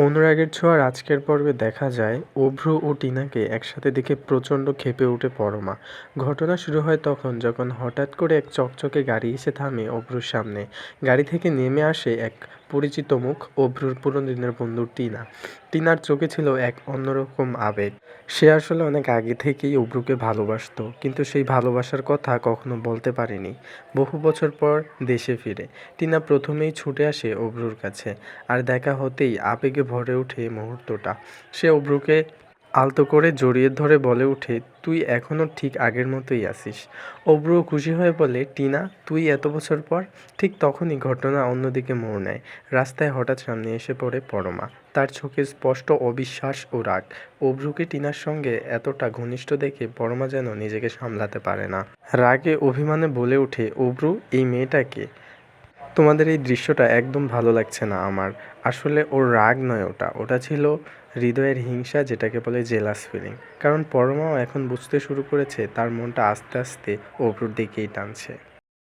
অনুরাগের ছোঁয়ার আজকের পর্বে দেখা যায়, অভ্র ও টিনাকে একসাথে দেখে প্রচণ্ড ক্ষেপে ওঠে পরমা। ঘটনা শুরু হয় তখন যখন হঠাৎ করে এক চকচকে গাড়ি এসে থামে অভ্রর সামনে। গাড়ি থেকে নেমে আসে এক পরিচিত মুখ অভ্রুর পুরনো দিনের বন্ধু টিনা। টিনার চোখে ছিল এক অন্যরকম আবেগ। সে আসলে অনেক আগে থেকেই অভ্রুকে ভালোবাসত, কিন্তু সেই ভালোবাসার কথা কখনো বলতে পারেনি। বহু বছর পর দেশে ফিরে। টিনা প্রথমেই ছুটে আসে অভ্রুর কাছে, আর দেখা হতেই আবেগে ভরে ওঠে মুহূর্তটা। সে অভ্রুকে আলতো করে জড়িয়ে ধরে বলে ওঠে তুই এখনও ঠিক আগের মতোই আছিস। অব্রু খুশি হয়ে বলে, টিনা, তুই এত বছর পর ঠিক তখনই ঘটনা অন্যদিকে মোড় নেয়। রাস্তায় হঠাৎ সামনে এসে পড়ে পরমা। তার চোখে স্পষ্ট অবিশ্বাস ও রাগ। অব্রুকে টিনার সঙ্গে এতটা ঘনিষ্ঠ দেখে পরমা যেন নিজেকে সামলাতে পারে না। রাগে অভিমানে বলে ওঠে অব্রু, এই মেয়েটাকে তোমাদের এই দৃশ্যটা একদম ভালো লাগছে না আমার। আসলে ওর রাগ নয় ওটা। ওটা ছিল হৃদয়ের হিংসা, যেটাকে বলে জেলাস ফিলিং কারণ পরমাও এখন বুঝতে শুরু করেছে, তার মনটা আস্তে আস্তে অভ্রুর দিকেই টানছে।